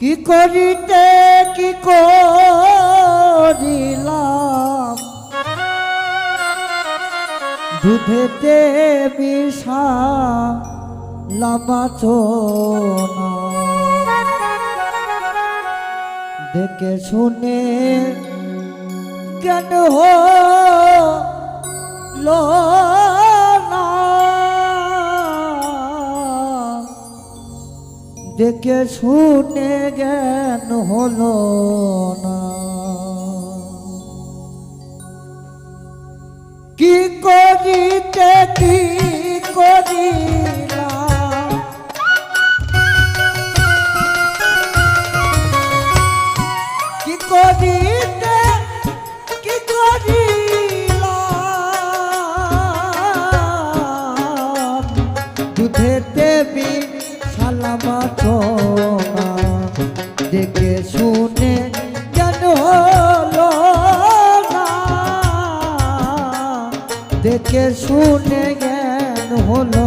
কি করিতে কি করিলাম? দুধেতে বিষা লামাচনা দেখে শুনে কেন হলো? দেখে শুনে জ্ঞান হলো না। দেখে শুনে জ্ঞান হলো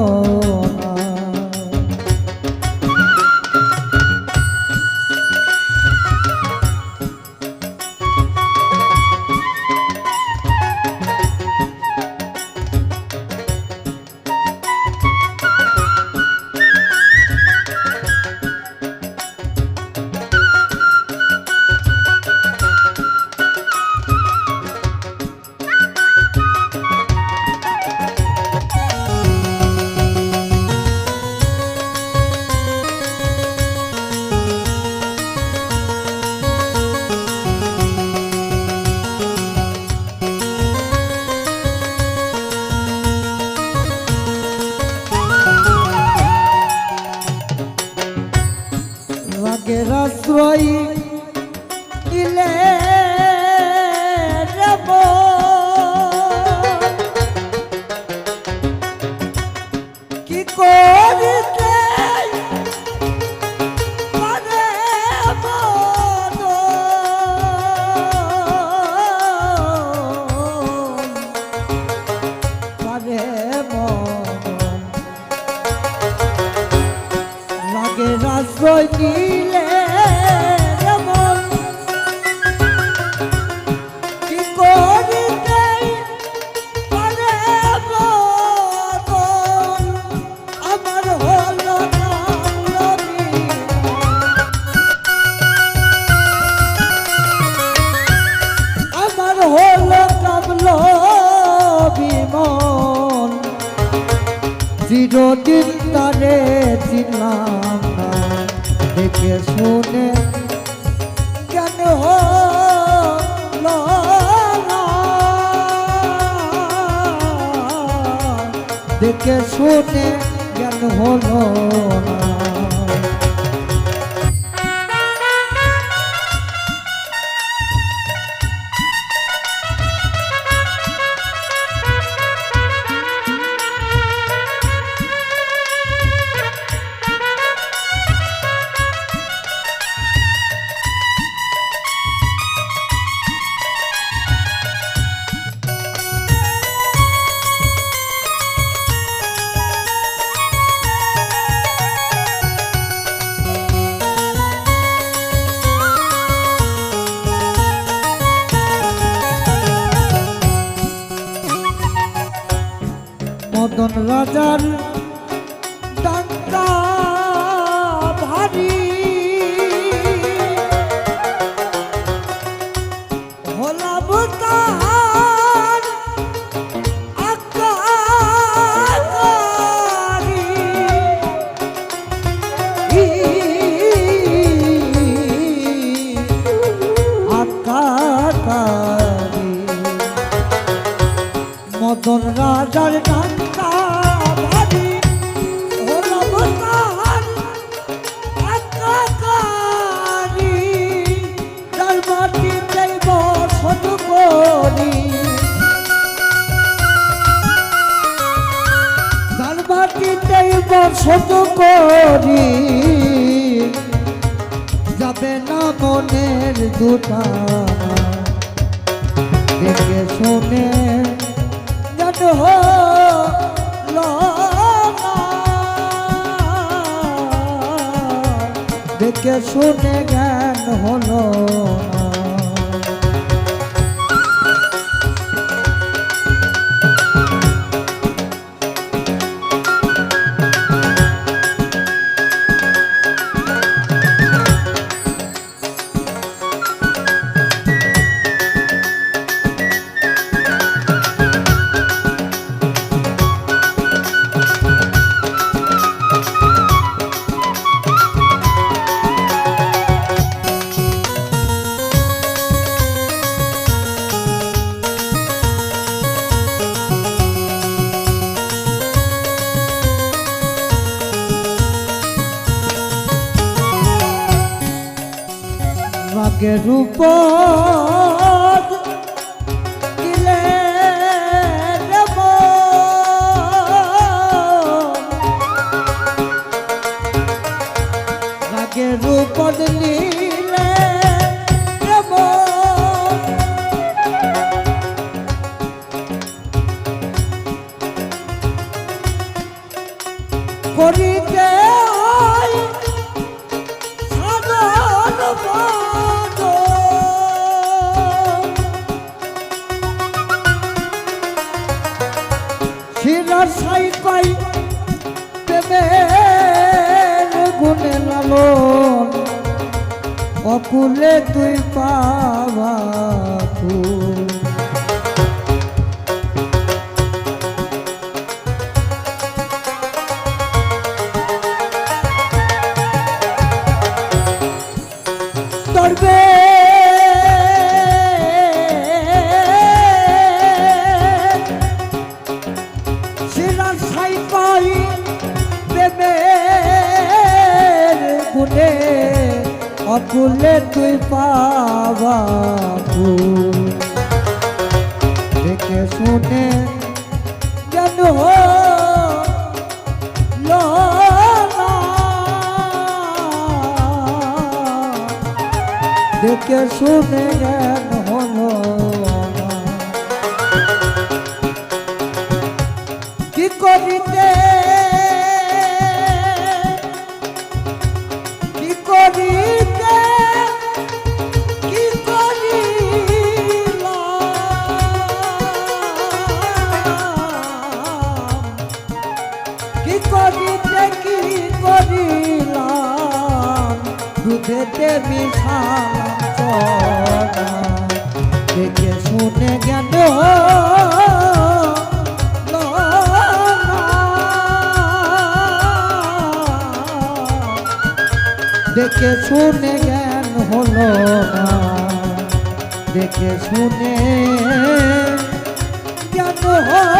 চিরদিন তারে চিনলাম না দেখে শুনে কেন হল? দেখে শুনে জ্ঞান হলো না মদন বসত করি যাবে না মনের দুটা। দেখে শুনে যেন দেখে শুনে জ্ঞান হলো না। রাগের রূপ উপর নিলে অকুলে তুই পাবা তুই অকুলে তুই পাবা ফুল দেখে শুনে যেন। দেখে শুনে জ্ঞান মিশালাম চনা দেখে শুনে না। দেখে শুনে জ্ঞান হলো দেখে শুনে জ্ঞান হলো